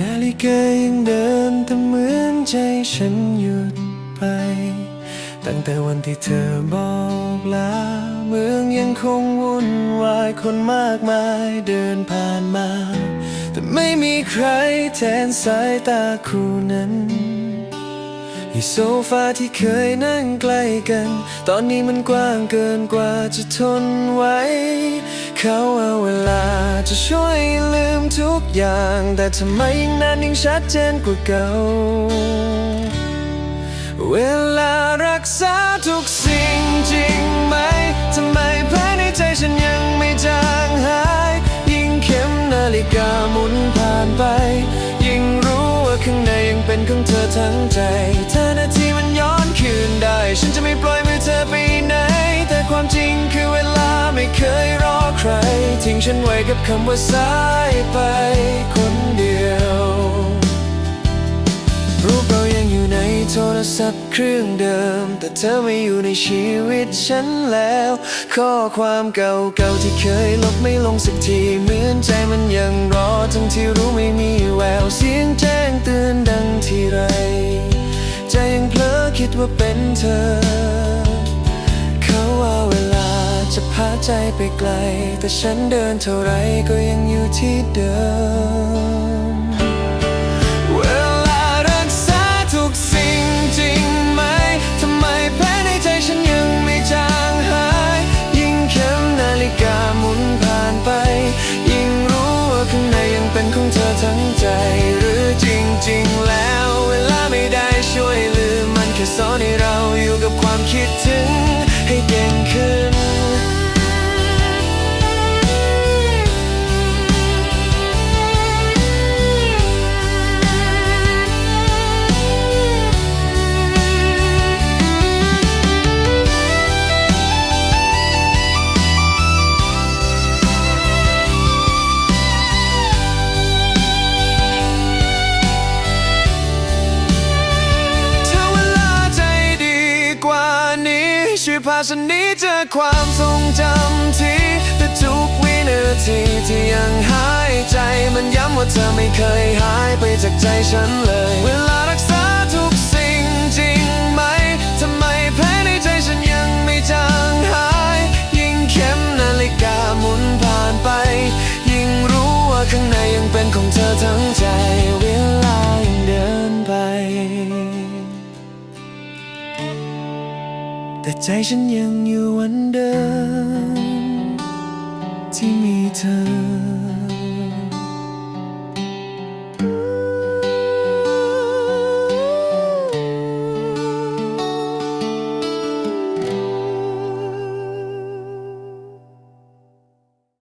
นาฬิกายังเดินแต่เหมือนใจฉันหยุดไป ตั้งแต่วันที่เธอบอกลาเมืองยังคงวุ่นวายคนมากมายเดินผ่านมา แต่ไม่มีใครแทนสายตาคู่นั้น ที่โซฟาที่เคยนั่งใกล้กัน ตอนนี้มันกว้างเกินกว่าจะทนไวเขาเอาเวลาจะช่วยลืมทุกอย่าง แต่ทำไมยิ่งนานยิ่งชัดเจนกว่าเก่า เวลารักษาทุกสิ่งจริงไหม ทำไมแผลในใจฉันยังไม่จางหาย ยิ่งเข็มนาฬิกาหมุนผ่านไป ยิ่งรู้ว่าข้างใน เป็นของเธอทั้งใจถ้านาทีมันย้อนคืนได้ ฉันจะไม่ปล่อยมือเธอไปไหน แต่ความจริงคือเวลาไม่เคยรอใคร ทิ้งฉันไว้กับคำว่าสายไปคนเดียวรูปเรายังอยู่ในโทรศัพท์เครื่องเดิม แต่เธอไม่อยู่ในชีวิตฉันแล้ว ข้อความเก่าๆที่เคยลบไม่ลงสักที เหมือนใจมันยังรอทั้งที่รู้ไม่มีแววเสียงแจ้ ว่าเป็นเธอ เขาว่าเวลาจะพาใจไปไกล แต่ฉันเดินเท่าไรก็ยังอยู่ที่เดิม ความคิดถึงให้เป็น กว่านี้ช่วยพาฉันนี้เจอความทรงจำที่แต่ทุกวินาทีที่ยังหายใจมันย้ำว่าเธอไม่เคยหายไปจากใจฉันเลย แต่ใจฉันยังอยู่วันเดิมที่มีเธอ